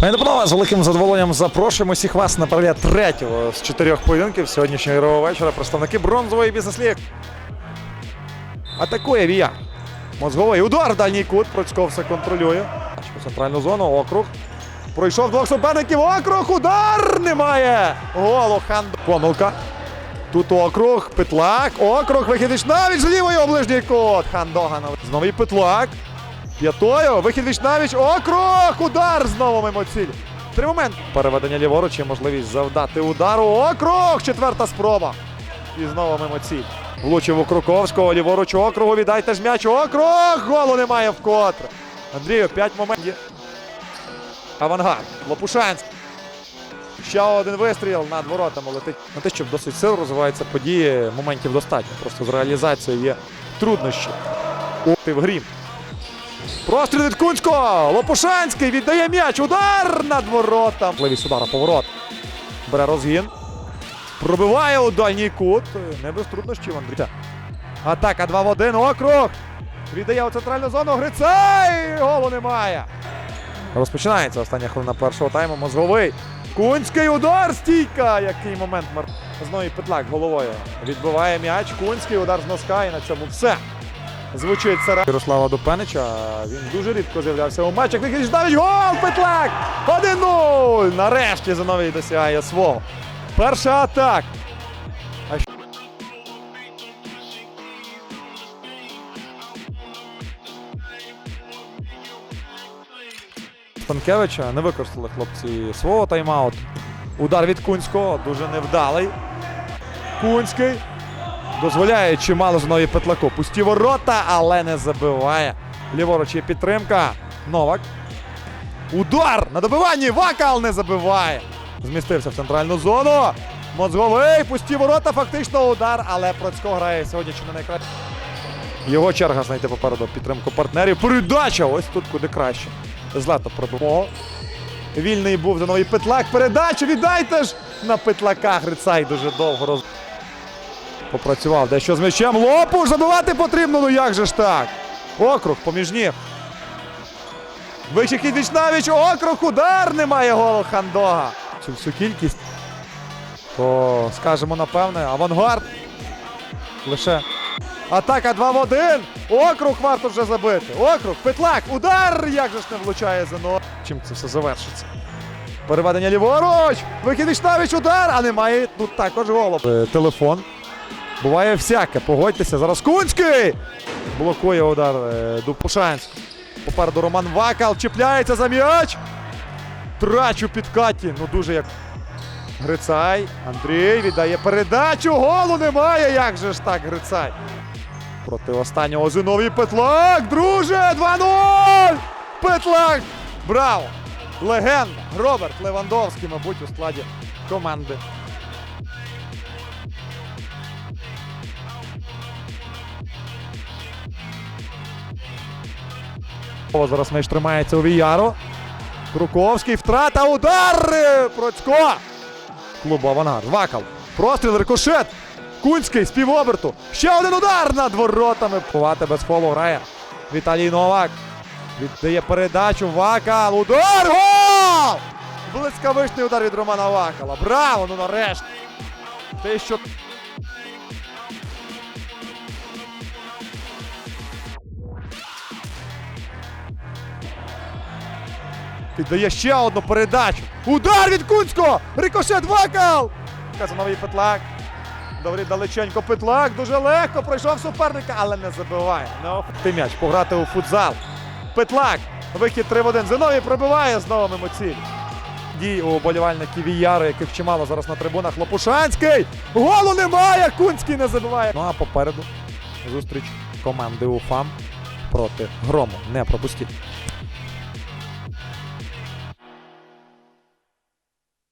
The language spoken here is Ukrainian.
Пані панове, з великим задоволенням запрошуємо всіх вас на перегляд третього з чотирьох поєдинків сьогоднішнього ігрового вечора. Представники бронзової бізнес-ліги. Атакує Вія. Мозговий удар в дальній кут. Процьков все контролює. Центральну зону, округ. Пройшов двох суперників. Округ! Удар! Немає! Голо Хандо. Помилка. Тут округ, Петлак, округ, вихід навіть з лівої оближній кут. Хандоган. Знову і Петлак. П'ятою. Вихід Вічнавіч. Округ! Удар знову мимо цілі. Три моменти. Переведення ліворуч і можливість завдати удару. Округ! Четверта спроба. І знову мимо ціль. Влучив у Круковського. Ліворуч округу. Віддайте ж м'яч. Округ! Голу немає вкотре. Андрію, п'ять моментів. Авангард. Лопушанський. Ще один вистріл над воротами летить. На те, що досить сил розвиваються події, моментів достатньо. Просто з реалізацією є труднощі. Ти в грім. Простріл від Кунського! Лопушанський віддає м'яч. Удар над воротом. Можливість удара поворот. Бере розгін. Пробиває у дальній кут. Не без труднощів Андрій. Атака 2 в 1. Округ. Віддає у центральну зону. Грицай! Голу немає. Розпочинається остання хвилина першого тайму. Мозговий. Кунський удар. Стійка. Який момент. Знову Петлак головою. Відбиває м'яч. Кунський удар з носка. І на цьому все. Звучить це Ярослава Дупенича. Він дуже рідко з'являвся у матчах. Вихід Ждавич. Гол! Петлак! 1-0! Нарешті Зиновій досягає свого. Перша атака. Станкевича не використали хлопці свого тайм-ауту. Удар від Кунського дуже невдалий. Кунський дозволяє чимало знову Петлаку. Пусті ворота, але не забиває. Ліворуч є підтримка. Новак. Удар на добиванні. Вакал не забиває. Змістився в центральну зону. Мозговий. Пусті ворота. Фактично удар, але Процько грає сьогодні чи не найкраще. Його черга знайти попереду підтримку партнерів. Передача! Ось тут куди краще. Злато пробимо. Вільний був за новий Петлак. Передачу віддайте ж на Петлака. Грицай дуже довго роз... Попрацював дещо з м'ячем. Лопуш забивати потрібно. Ну як же ж так? Округ поміж ніг. Вищий хід Вічнавіч. Округ. Удар. Немає голу Хандога. Цю всю кількість. То скажемо напевне. Авангард. Лише. Атака 2 в 1. Округ варто вже забити. Округ. Петлак. Удар. Як же ж не влучає Зено. Чим це все завершиться? Переведення ліворуч. Вихід Вічнавіч. Удар. А немає тут також голу. Е, Телефон. Буває всяке, погодьтеся. Зараз Кунський! Блокує удар е, Дупушанський. Попереду Роман Вакал чіпляється за м'яч. Трач у підкаті. Ну дуже як. Грицай. Андрій віддає передачу. Голу немає. Як же ж так, Грицай? Проти останнього Зиновій Петлак. Друже! 2-0! Петлак! Браво! Легенда! Роберт Левандовський, мабуть, у складі команди. О, зараз меч тримається у Віяру. Круковський, втрата, удар! Процько! Клуб Авангард. Вакал. Простріл, рикошет. Кунський з півоберту. Ще один удар над воротами. Пувати без фолу грає. Віталій Новак. Віддає передачу. Вакал. Удар! Гол! Блискавичний удар від Романа Вакала. Браво! Ну нарешті. Те, що Піддає ще одну передачу. Удар від Кунського! Рикошет Вакал! Казановий Петлак. Добрий далеченько Петлак. Дуже легко пройшов суперника, але не забиває. Офти м'яч. Пограти у футзал. Петлак. Вихід 3 в 1. Зиновій пробиває знову мимо цілі. Дій у болівальників Віяри, яких чимало зараз на трибунах. Лопушанський! Голу немає! Кунський не забиває. Ну а попереду зустріч команди УФАМ проти Грому. Не пропустіть.